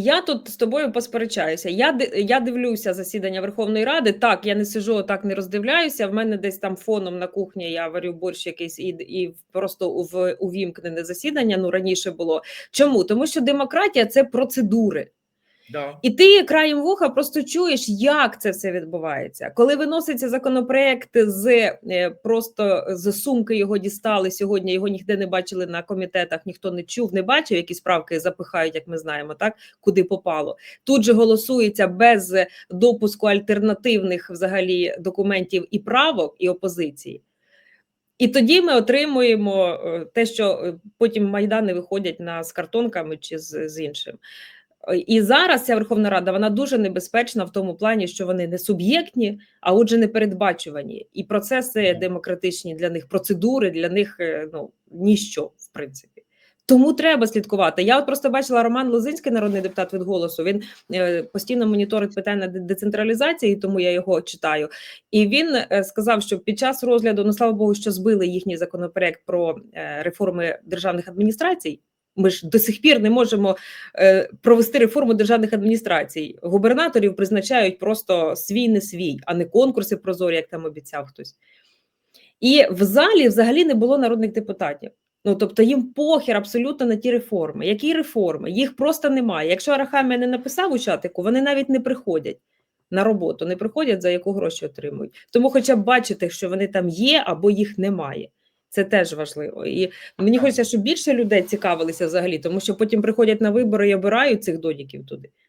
Я тут з тобою посперечаюся. Я я дивлюся засідання Верховної Ради. Так, я не сижу, так не роздивляюся. В мене десь там фоном на кухні я варю борщ якийсь і, і просто в увімкнене засідання. Ну раніше було. Чому? Тому що демократія це процедури. Да. І ти краєм вуха просто чуєш, як це все відбувається. Коли виноситься законопроект з е, просто з сумки його дістали сьогодні. Його ніде не бачили на комітетах, ніхто не чув, не бачив. Якісь правки запихають, як ми знаємо, так куди попало. Тут же голосується без допуску альтернативних взагалі документів і правок і опозиції. І тоді ми отримуємо е, те, що е, потім майдани виходять на з картонками чи з, з іншим. І зараз ця Верховна Рада вона дуже небезпечна в тому плані, що вони не суб'єктні, а отже, не передбачувані. І процеси демократичні для них, процедури для них е, ну ніщо, в принципі. Тому треба слідкувати. Я от просто бачила Роман Лозинський, народний депутат від голосу. Він е, постійно моніторить питання де- децентралізації, тому я його читаю. І він е, сказав, що під час розгляду, ну слава Богу, що збили їхній законопроект про реформи державних адміністрацій. Ми ж до сих пір не можемо е, провести реформу державних адміністрацій. Губернаторів призначають просто свій не свій, а не конкурси прозорі, як там обіцяв хтось. І в залі взагалі не було народних депутатів. Ну тобто їм похер абсолютно на ті реформи. Які реформи? Їх просто немає. Якщо Арахамія не написав у чатику, вони навіть не приходять на роботу, не приходять, за яку гроші отримують. Тому, хоча б бачити, що вони там є або їх немає. Це теж важливо. І мені хочеться, щоб більше людей цікавилися взагалі, тому що потім приходять на вибори і обирають цих доніків туди.